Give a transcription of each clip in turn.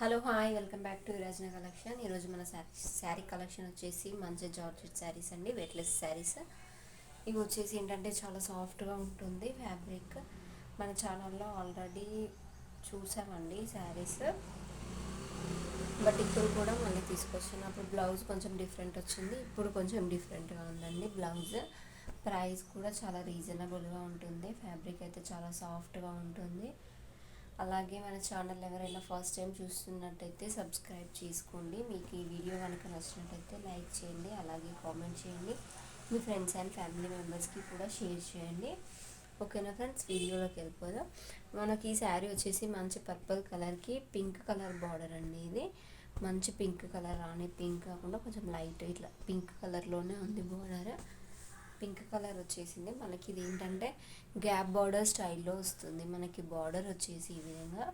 Hello hi welcome back to Virajana collection. ఈరోజు మన sari sari collection వచ్చేసి మంచి జార్జెట్ శారీస్ అండి వెయిట్లెస్ శారీస్. ఇవి వచ్చేసి ఏంటంటే చాలా సాఫ్ట్గా ఉంటుంది ఫ్యాబ్రిక్. మన ఛానల్లో ఆల్రెడీ చూసామండి శారీస్. బట్ ఇప్పుడు కూడా మళ్ళీ తీసుకొచ్చాను అప్పుడు బ్లౌజ్ కొంచెం డిఫరెంట్ వచ్చింది ఇప్పుడు కొంచెం డిఫరెంట్గా ఉందండి బ్లౌజ్. ప్రైస్ కూడా చాలా రీజనబుల్గా ఉంటుంది ఫ్యాబ్రిక్ అయితే చాలా సాఫ్ట్గా ఉంటుంది. అలాగే మన ఛానల్ ఎవరైనా ఫస్ట్ టైం చూస్తున్నట్టయితే సబ్స్క్రైబ్ చేసుకోండి. మీకు ఈ వీడియో కనుక నచ్చినట్టయితే లైక్ చేయండి అలాగే కామెంట్ చేయండి. మీ ఫ్రెండ్స్ అండ్ ఫ్యామిలీ మెంబర్స్కి కూడా షేర్ చేయండి. ఓకేనా ఫ్రెండ్స్? వీడియోలోకి వెళ్ళిపోదాం. మనకి ఈ శారీ వచ్చేసి మంచి పర్పుల్ కలర్కి పింక్ కలర్ బార్డర్ అండి ఇది. మంచి పింక్ కలర్ రాని పింక్ కాకుండా కొంచెం లైట్ ఇట్లా పింక్ కలర్లోనే ఉంది బార్డర్. పింక్ కలర్ వచ్చేసింది. మనకి ఇది ఏంటంటే గ్యాప్ బార్డర్ స్టైల్లో వస్తుంది. మనకి బార్డర్ వచ్చేసి ఈ విధంగా.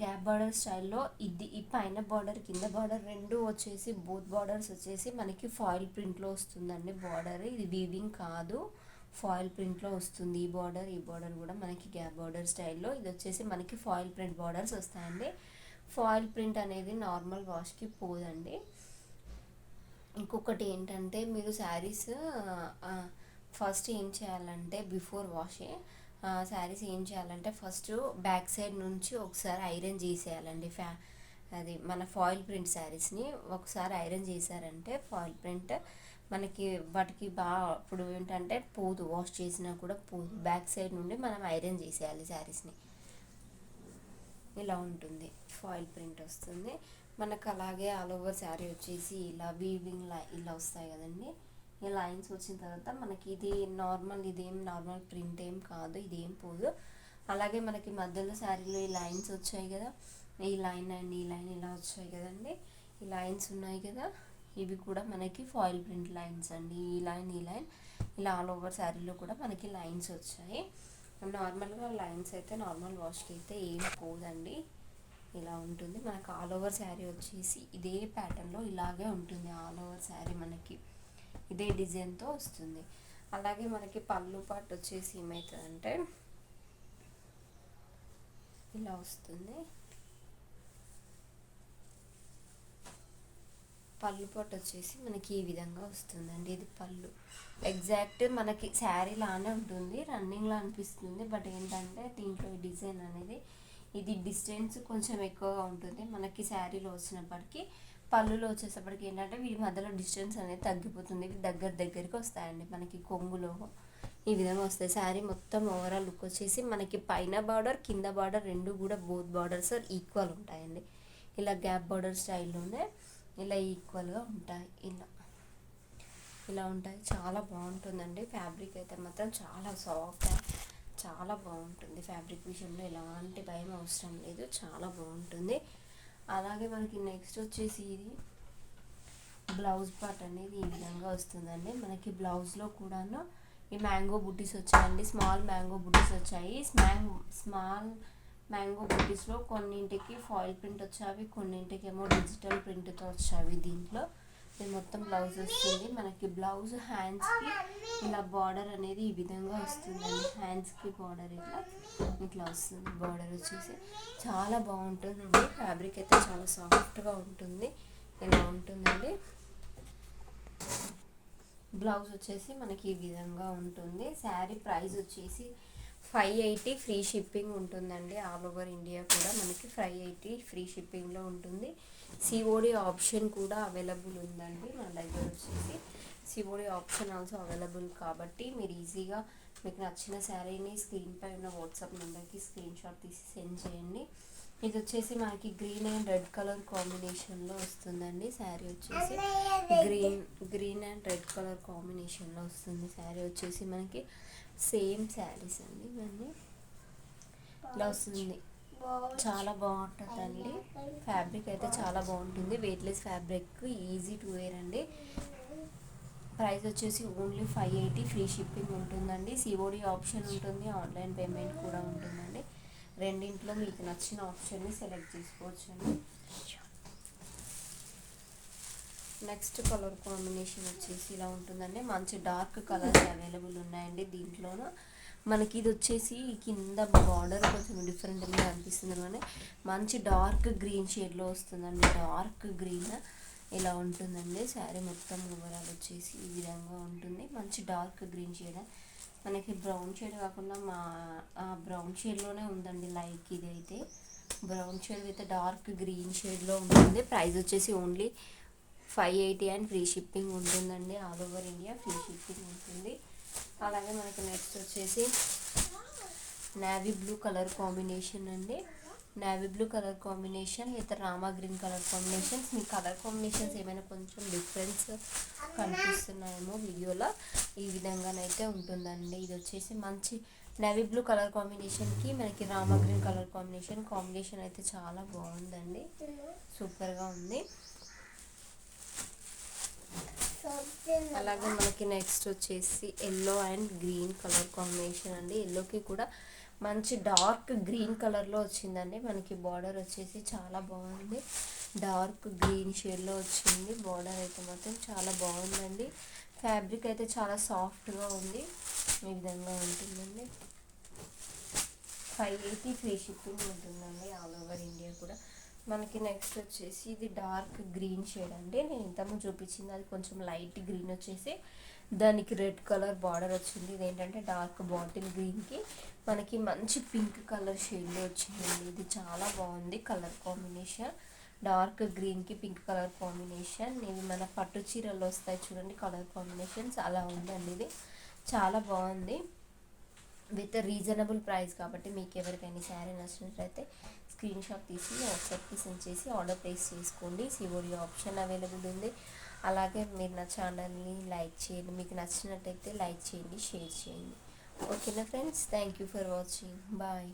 గ్యాప్ బార్డర్ స్టైల్లో ఇది ఈ పైన బార్డర్ కింద బార్డర్ రెండు వచ్చేసి బూత్ బార్డర్స్ వచ్చేసి మనకి ఫాయిల్ ప్రింట్లో వస్తుందండి బార్డర్. ఇది వీవింగ్ కాదు. ఫాయిల్ ప్రింట్లో వస్తుంది ఈ బార్డర్. ఈ బార్డర్ కూడా మనకి గ్యాప్ బార్డర్ స్టైల్లో. ఇది వచ్చేసి మనకి ఫాయిల్ ప్రింట్ బార్డర్స్ వస్తాయండి. ఫాయిల్ ప్రింట్ అనేది నార్మల్ వాష్కి పోదండి. ఇంకొకటి ఏంటంటే మీరు శారీస్ ఫస్ట్ ఏం చేయాలంటే బిఫోర్ వాషింగ్ శారీస్ ఏం చేయాలంటే ఫస్ట్ బ్యాక్ సైడ్ నుంచి ఒకసారి ఐరన్ చేసేయాలండి. ఫ్యా అది మన ఫాయిల్ ప్రింట్ శారీస్ని ఒకసారి ఐరన్ చేశారంటే ఫాయిల్ ప్రింట్ మనకి వాటికి బాగా ఇప్పుడు ఏంటంటే పోదు వాష్ చేసినా కూడా పోదు. బ్యాక్ సైడ్ నుండి మనం ఐరన్ చేసేయాలి శారీస్ని. ఇలా ఉంటుంది. ఫాయిల్ ప్రింట్ వస్తుంది. మనకు అలాగే ఆల్ ఓవర్ శారీ వచ్చేసి ఇలా వీవింగ్ లై ఇలా వస్తాయి కదండి. ఈ లైన్స్ వచ్చిన తర్వాత మనకి ఇది నార్మల్ ఇదేం నార్మల్ ప్రింట్ ఏం కాదు ఇదేం పోదు. అలాగే మనకి మధ్యలో శారీలో ఈ లైన్స్ వచ్చాయి కదా. ఈ లైన్ అండ్ ఈ లైన్ ఇలా వచ్చాయి కదండి. ఈ లైన్స్ ఉన్నాయి కదా. ఇవి కూడా మనకి ఫాయిల్ ప్రింట్ లైన్స్ అండి. ఈ లైన్ ఈ లైన్ ఇలా ఆల్ ఓవర్ శారీలో కూడా మనకి లైన్స్ వచ్చాయి. నార్మల్గా లైన్స్ అయితే నార్మల్ వాష్కి అయితే ఏం పోదండి. ఇలా ఉంటుంది. మనకు ఆల్ ఓవర్ శారీ వచ్చేసి ఇదే ప్యాటర్న్లో ఇలాగే ఉంటుంది. ఆల్ ఓవర్ శారీ మనకి ఇదే డిజైన్తో వస్తుంది. అలాగే మనకి పళ్ళు పాటు వచ్చేసి ఏమవుతుందంటే ఇలా వస్తుంది. పళ్ళు పాటు వచ్చేసి మనకి ఈ విధంగా వస్తుందండి. ఇది పళ్ళు. ఎగ్జాక్ట్ మనకి శారీ లానే ఉంటుంది రన్నింగ్లో అనిపిస్తుంది. బట్ ఏంటంటే దీంట్లో డిజైన్ అనేది ఇది డిస్టెన్స్ కొంచెం ఎక్కువగా ఉంటుంది. మనకి శారీలో వచ్చినప్పటికీ పళ్ళులో వచ్చేసప్పటికి ఏంటంటే వీటి మధ్యలో డిస్టెన్స్ అనేది తగ్గిపోతుంది. ఇవి దగ్గర దగ్గరికి వస్తాయండి. మనకి కొంగులో ఈ విధంగా వస్తాయి. శారీ మొత్తం ఓవరాల్ లుక్ వచ్చేసి మనకి పైన బార్డర్ కింద బార్డర్ రెండు కూడా బోత్ బార్డర్స్ ఈక్వల్ ఉంటాయండి. ఇలా గ్యాప్ బార్డర్ స్టైల్లోనే ఇలా ఈక్వల్గా ఉంటాయి. ఇలా. ఇలా ఉంటాయి. చాలా బాగుంటుందండి. ఫ్యాబ్రిక్ అయితే మాత్రం చాలా సాఫ్ట్ చాలా బాగుంటుంది. ఫ్యాబ్రిక్ విషయంలో ఎలాంటి భయం అవసరం లేదు. చాలా బాగుంటుంది. అలాగే మనకి నెక్స్ట్ వచ్చేసి ఇది బ్లౌజ్ పార్ట్ అనేది ఈ విధంగా వస్తుందండి. మనకి బ్లౌజ్లో కూడాను ఈ మ్యాంగో బుట్టీస్ వచ్చాయండి. స్మాల్ మ్యాంగో బుట్టీస్ వచ్చాయి. మ్యాంగో స్మాల్ మ్యాంగో బుట్టీస్లో కొన్నింటికి ఫాయిల్ ప్రింట్ వచ్చావి కొన్నింటికి ఏమో డిజిటల్ ప్రింట్తో వచ్చావి. దీంట్లో ఇది మొత్తం బ్లౌజ్ వస్తుంది. మనకి బ్లౌజ్ హ్యాండ్స్కి ఇలా బార్డర్ అనేది ఈ విధంగా వస్తుందండి. హ్యాండ్స్కి బార్డర్ ఇట్లా ఇట్లా వస్తుంది బార్డర్ వచ్చేసి. చాలా బాగుంటుందండి. ఫ్యాబ్రిక్ అయితే చాలా సాఫ్ట్గా ఉంటుంది. ఇలా ఉంటుందండి. బ్లౌజ్ వచ్చేసి మనకి ఈ విధంగా ఉంటుంది. శారీ ప్రైస్ వచ్చేసి ఫైవ్ ఎయిటీ ఫ్రీ షిప్పింగ్ ఉంటుందండి. ఆల్ ఓవర్ ఇండియా కూడా మనకి ఫైవ్ ఎయిటీ ఫ్రీ షిప్పింగ్లో ఉంటుంది. సిఓడి ఆప్షన్ కూడా అవైలబుల్ ఉందండి మన దగ్గర వచ్చేసి. సిఓడి ఆప్షన్ ఆల్సో అవైలబుల్ కాబట్టి మీరు ఈజీగా మీకు నచ్చిన శారీని స్క్రీన్పై ఉన్న వాట్సాప్ నెంబర్కి స్క్రీన్ షాట్ తీసి సెండ్ చేయండి. ఇది వచ్చేసి మనకి గ్రీన్ అండ్ రెడ్ కలర్ కాంబినేషన్లో వస్తుందండి. శారీ వచ్చేసి green green and red colour కాంబినేషన్లో వస్తుంది. శారీ వచ్చేసి మనకి సేమ్ శారీస్ అండి ఇవన్నీ. ఇలా వస్తుంది. చాలా బాగుంటుందండి. ఫ్యాబ్రిక్ అయితే చాలా బాగుంటుంది. Weightless fabric easy to wear అండి. ప్రైస్ వచ్చేసి only five eighty free shipping ఉంటుందండి. సిఓడి ఆప్షన్ ఉంటుంది. ఆన్లైన్ పేమెంట్ కూడా ఉంటుందండి. రెండింట్లో మీకు నచ్చిన ఆప్షన్ని సెలెక్ట్ చేసుకోవచ్చు అండి నెక్స్ట్ కలర్ కాంబినేషన్ వచ్చేసి ఇలా ఉంటుందండి. మంచి డార్క్ కలర్స్ అవైలబుల్ ఉన్నాయండి దీంట్లోనూ. మనకి ఇది వచ్చేసి కింద బార్డర్ కొంచెం డిఫరెంట్గా అనిపిస్తుంది కానీ మంచి డార్క్ గ్రీన్ షేడ్లో వస్తుందండి. డార్క్ గ్రీన్ ఇలా ఉంటుందండి. శారీ మొత్తం ఓవరాల్ వచ్చేసి ఈ విధంగా ఉంటుంది. మంచి డార్క్ గ్రీన్ షేడ్. మనకి బ్రౌన్ షేడ్ కాకుండా మా బ్రౌన్ షేడ్లోనే ఉందండి లైక్ ఇది అయితే brown shade with dark green షేడ్లో ఉంటుంది. ప్రైస్ వచ్చేసి only five eighty and free shipping ఉంటుందండి. All over India free shipping ఉంటుంది. అలాగే మనకి నెక్స్ట్ వచ్చేసి నావీ బ్లూ కలర్ కాంబినేషన్ అండి. Navy blue colour combination with Rama green colour combinations me colour combinations ఏమైనా కొంచెం డిఫరెన్స్ కనిపిస్తున్నాయేమో వీడియోలో. ఈ విధంగానైతే ఉంటుందండి. ఇది వచ్చేసి మంచి నేవీ బ్లూ కలర్ కాంబినేషన్కి మనకి Rama green colour combination combination అయితే చాలా బాగుందండి. సూపర్గా ఉంది. అలాగే మనకి నెక్స్ట్ వచ్చేసి yellow and green colour combination అండి. ఎల్లోకి కూడా మంచి డార్క్ గ్రీన్ కలర్లో వచ్చిందండి. మనకి బార్డర్ వచ్చేసి చాలా బాగుంది. డార్క్ గ్రీన్ షేడ్లో వచ్చింది. బార్డర్ అయితే మాత్రం చాలా బాగుందండి. ఫ్యాబ్రిక్ అయితే చాలా సాఫ్ట్గా ఉంది. ఈ విధంగా ఉంటుందండి. ఫైవ్ ఎయిటీ ఫ్రీ షిప్పింగ్ ఉంటుందండి ఆల్ ఓవర్ ఇండియా కూడా. మనకి నెక్స్ట్ వచ్చేసి ఇది డార్క్ గ్రీన్ షేడ్ అండి. నేను ఇంతకుముందు చూపించింది. అది కొంచెం లైట్ గ్రీన్ వచ్చేసి దానికి రెడ్ కలర్ బార్డర్ వచ్చింది. ఇది ఏంటంటే డార్క్ బాటిల్ గ్రీన్కి మనకి మంచి పింక్ కలర్ షేడ్లో వచ్చిందండి. ఇది చాలా బాగుంది కలర్ కాంబినేషన్ డార్క్ గ్రీన్కి పింక్ కలర్ కాంబినేషన్ ఇవి మన పట్టు చీరలు వస్తాయి చూడండి కలర్ కాంబినేషన్స్ అలా ఉందండి ఇది. చాలా బాగుంది. విత్ రీజనబుల్ ప్రైస్ కాబట్టి మీకు ఎవరికైనా శారీ నచ్చినట్లయితే స్క్రీన్ షాట్ తీసి వాట్సాప్కి సెండ్ చేసి ఆర్డర్ ప్లేస్ చేసుకోండి. సిఓడి ఆప్షన్ అవైలబుల్ ఉంది. అలాగే మీరు నా ఛానల్ని లైక్ చేయండి. మీకు నచ్చినట్టయితే లైక్ చేయండి షేర్ చేయండి. ఓకేనా friends? Thank you for watching. Bye.